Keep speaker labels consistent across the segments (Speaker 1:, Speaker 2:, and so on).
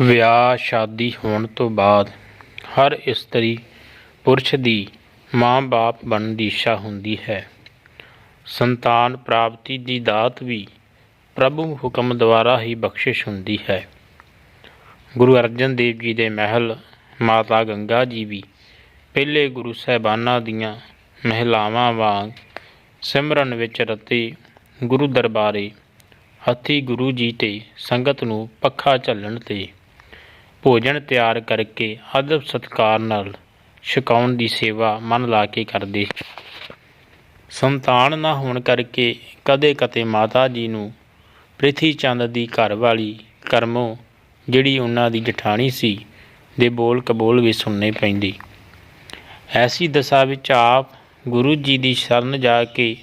Speaker 1: ਵਿਆਹ ਸ਼ਾਦੀ ਹੋਣ ਤੋਂ ਬਾਅਦ ਹਰ ਇਸਤਰੀ ਪੁਰਸ਼ ਦੀ ਮਾਂ-ਬਾਪ ਬਣਨ ਦੀ ਇੱਛਾ ਹੁੰਦੀ ਹੈ। ਸੰਤਾਨ ਪ੍ਰਾਪਤੀ ਦੀ ਦਾਤ ਵੀ ਪ੍ਰਭੂ ਹੁਕਮ ਦੁਆਰਾ ਹੀ ਬਖਸ਼ਿਸ਼ ਹੁੰਦੀ ਹੈ। ਗੁਰੂ ਅਰਜਨ ਦੇਵ ਜੀ ਦੇ ਮਹਿਲ ਮਾਤਾ ਗੰਗਾ ਜੀ ਵੀ ਪਹਿਲੇ ਗੁਰੂ ਸਾਹਿਬਾਨਾਂ ਦੀਆਂ ਮਹਿਲਾਵਾਂ ਵਾਂਗ ਸਿਮਰਨ ਵਿੱਚ ਰਤੇ ਗੁਰੂ ਦਰਬਾਰੇ ਹੱਥੀ ਗੁਰੂ ਜੀ ਤੇ ਸੰਗਤ ਨੂੰ ਪੱਖਾ ਝੱਲਣ ਤੇ ਭੋਜਨ ਤਿਆਰ ਕਰਕੇ ਅਦਬ ਸਤਕਾਰ ਨਾਲ ਛਕਾਉਣ ਦੀ ਸੇਵਾ ਮਨ ਲਾ ਕੇ ਕਰਦੇ। ਸੰਤਾਨ ਨਾ ਹੋਣ ਕਰਕੇ ਕਦੇ ਕਦੇ ਮਾਤਾ ਜੀ ਨੂੰ ਪ੍ਰਿਥੀ ਚੰਦ ਦੀ ਘਰ ਵਾਲੀ ਕਰਮੋ, ਜਿਹੜੀ ਉਹਨਾਂ ਦੀ ਜਠਾਣੀ ਸੀ, ਦੇ ਬੋਲ ਕਬੋਲ ਵੀ ਸੁਣਨੇ ਪੈਂਦੀ। ਐਸੀ ਦਸ਼ਾ ਵਿੱਚ ਆਪ ਗੁਰੂ ਜੀ ਦੀ ਸ਼ਰਨ ਜਾ ਕੇ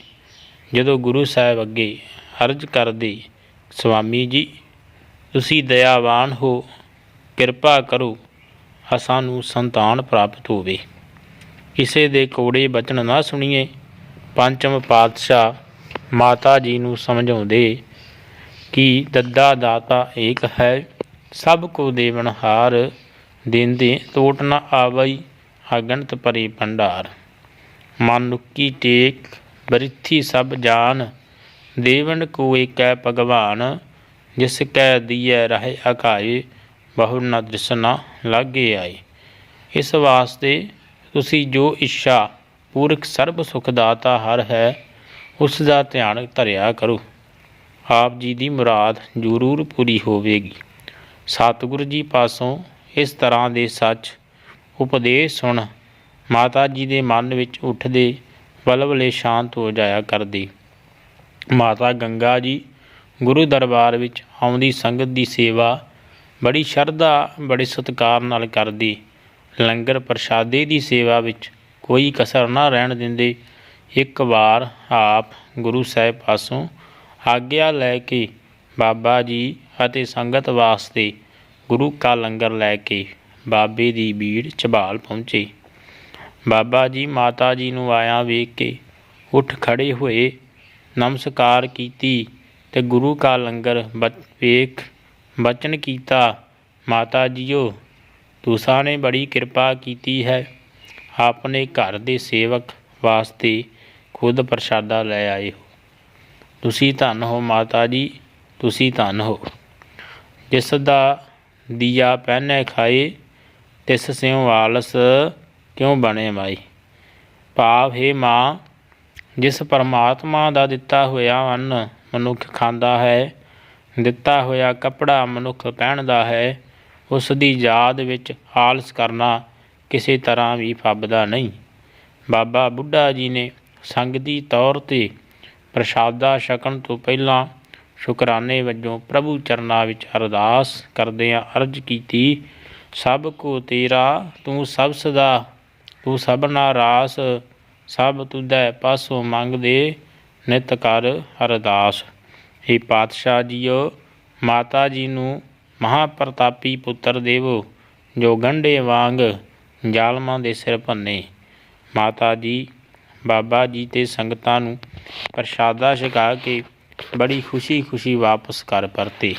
Speaker 1: ਜਦੋਂ ਗੁਰੂ ਸਾਹਿਬ ਅੱਗੇ ਅਰਜ਼ ਕਰਦੇ ਸੁਆਮੀ ਜੀ, ਤੁਸੀਂ ਦਇਆਵਾਨ ਹੋ ਕਿਰਪਾ ਕਰੋ ਅਸਾਂ ਨੂੰ ਸੰਤਾਨ ਪ੍ਰਾਪਤ ਹੋਵੇ। ਕਿਸੇ ਦੇ ਕੋੜੇ ਬਚਨ ਨਾ ਸੁਣੀਏ, ਪੰਚਮ ਪਾਤਸ਼ਾਹ ਮਾਤਾ ਜੀ ਨੂੰ ਸਮਝਾਉਂਦੇ ਕਿ ਦੱਦਾ ਦਾਤਾ ਏਕ ਹੈ, ਸਭ ਕੋ ਦੇਵਨਹਾਰ ਦਿੰਦੇ ਟੋਟ ਨਾ ਆਵਈ ਅਗਣਤ ਪਰੇ ਭੰਡਾਰ। ਮਨੁੱਕੀ ਟੇਕ, ਬ੍ਰਿਥੀ ਸਭ ਜਾਨ, ਦੇਵਨ ਕੋ ਏਕੈ ਭਗਵਾਨ, ਜਿਸ ਕੈ ਦੀਐ ਰਹੇ ਅਕਾਏ ਬਹੁ ਨ ਦ੍ਰਿਸ਼ਨਾ ਲਾਗੇ ਆਏ। ਇਸ ਵਾਸਤੇ ਤੁਸੀਂ ਜੋ ਇੱਛਾ ਪੂਰਕ ਸਰਬ ਸੁਖ ਦਾਤਾ ਹਰ ਹੈ, ਉਸ ਦਾ ਧਿਆਨ ਧਰਿਆ ਕਰੋ। ਆਪ ਜੀ ਦੀ ਮੁਰਾਦ ਜ਼ਰੂਰ ਪੂਰੀ ਹੋਵੇਗੀ। ਸਤਿਗੁਰੂ ਜੀ ਪਾਸੋਂ ਇਸ ਤਰ੍ਹਾਂ ਦੇ ਸੱਚ ਉਪਦੇਸ਼ ਸੁਣ ਮਾਤਾ ਜੀ ਦੇ ਮਨ ਵਿੱਚ ਉੱਠਦੇ ਬਲਬਲੇ ਸ਼ਾਂਤ ਹੋ ਜਾਇਆ ਕਰਦੀ। ਮਾਤਾ ਗੰਗਾ ਜੀ ਗੁਰੂ ਦਰਬਾਰ ਵਿੱਚ ਆਉਂਦੀ ਸੰਗਤ ਦੀ ਸੇਵਾ ਬੜੀ ਸ਼ਰਧਾ, ਬੜੇ ਸਤਿਕਾਰ ਨਾਲ ਕਰਦੀ। ਲੰਗਰ ਪ੍ਰਸ਼ਾਦੇ ਦੀ ਸੇਵਾ ਵਿੱਚ ਕੋਈ ਕਸਰ ਨਾ ਰਹਿਣ ਦਿੰਦੇ। ਇੱਕ ਵਾਰ ਆਪ ਗੁਰੂ ਸਾਹਿਬ ਪਾਸੋਂ ਆਗਿਆ ਲੈ ਕੇ ਬਾਬਾ ਜੀ ਅਤੇ ਸੰਗਤ ਵਾਸਤੇ ਗੁਰੂ ਕਾ ਲੰਗਰ ਲੈ ਕੇ ਬਾਬੇ ਦੀ ਬੀੜ ਝਬਾਲ ਪਹੁੰਚੇ। ਬਾਬਾ ਜੀ ਮਾਤਾ ਜੀ ਨੂੰ ਆਇਆ ਵੇਖ ਕੇ ਉੱਠ ਖੜੇ ਹੋਏ, ਨਮਸਕਾਰ ਕੀਤੀ ਤੇ ਗੁਰੂ ਕਾ ਲੰਗਰ ਬਚ- ਵੇਖ ਬਚਨ ਕੀਤਾ। ਮਾਤਾ ਜੀਓ, ਤੁਸਾਂ ਨੇ ਬੜੀ ਕਿਰਪਾ ਕੀਤੀ ਹੈ। ਆਪਣੇ ਘਰ ਦੇ ਸੇਵਕ ਵਾਸਤੇ ਖੁਦ ਪ੍ਰਸ਼ਾਦਾ ਲੈ ਆਏ ਹੋ। ਤੁਸੀਂ ਧੰਨ ਹੋ ਮਾਤਾ ਜੀ, ਤੁਸੀਂ ਧੰਨ ਹੋ। ਜਿਸ ਦਾ ਦੀਆ ਪਹਿਨੇ ਖਾਏ, ਤਿਸ ਸਿਉ ਆਲਸ ਕਿਉ ਬਣੇ ਮਾਈ? ਭਾਵ, ਹੈ ਮਾਂ, ਜਿਸ ਪਰਮਾਤਮਾ ਦਾ ਦਿੱਤਾ ਹੋਇਆ ਅੰਨ ਮਨੁੱਖ ਖਾਂਦਾ ਹੈ ਦਿੱਤਾ ਹੋਇਆ ਕੱਪੜਾ ਮਨੁੱਖ ਪਹਿਨਦਾ ਹੈ, ਉਸ ਦੀ ਯਾਦ ਵਿੱਚ ਆਲਸ ਕਰਨਾ ਕਿਸੇ ਤਰ੍ਹਾਂ ਵੀ ਫੱਬਦਾ ਨਹੀਂ। ਬਾਬਾ ਬੁੱਢਾ ਜੀ ਨੇ ਸੰਗਤੀ ਤੌਰ ਤੇ ਪ੍ਰਸ਼ਾਦਾ ਛਕਣ ਤੋਂ ਪਹਿਲਾਂ ਸ਼ੁਕਰਾਨੇ ਵਜੋਂ ਪ੍ਰਭੂ ਚਰਨਾਂ ਵਿੱਚ ਅਰਦਾਸ ਕਰਦਿਆਂ ਅਰਜ਼ ਕੀਤੀ, ਸਭ ਕੋ ਤੇਰਾ, ਤੂੰ ਸਭ ਸਦਾ, ਤੂੰ ਸਭਨਾ ਰਾਸ, ਸਭ ਤੁਧੈ ਪਾਸੋਂ ਮੰਗਦੇ ਨਿਤ ਕਰ ਅਰਦਾਸ। ਇਹ ਪਾਤਸ਼ਾਹ ਜੀਓ, ਮਾਤਾ ਜੀ ਨੂੰ ਮਹਾਪ੍ਰਤਾਪੀ ਪੁੱਤਰ ਦੇਵੋ, ਜੋ ਗੰਢੇ ਵਾਂਗ ਜ਼ਾਲਮਾਂ ਦੇ ਸਿਰ ਭੰਨੇ। ਮਾਤਾ ਜੀ, ਬਾਬਾ ਜੀ ਤੇ ਸੰਗਤਾਂ ਨੂੰ ਪ੍ਰਸ਼ਾਦਾ ਛਕਾ ਕੇ ਬੜੀ ਖੁਸ਼ੀ ਖੁਸ਼ੀ ਵਾਪਸ ਕਰ ਪਰਤੇ।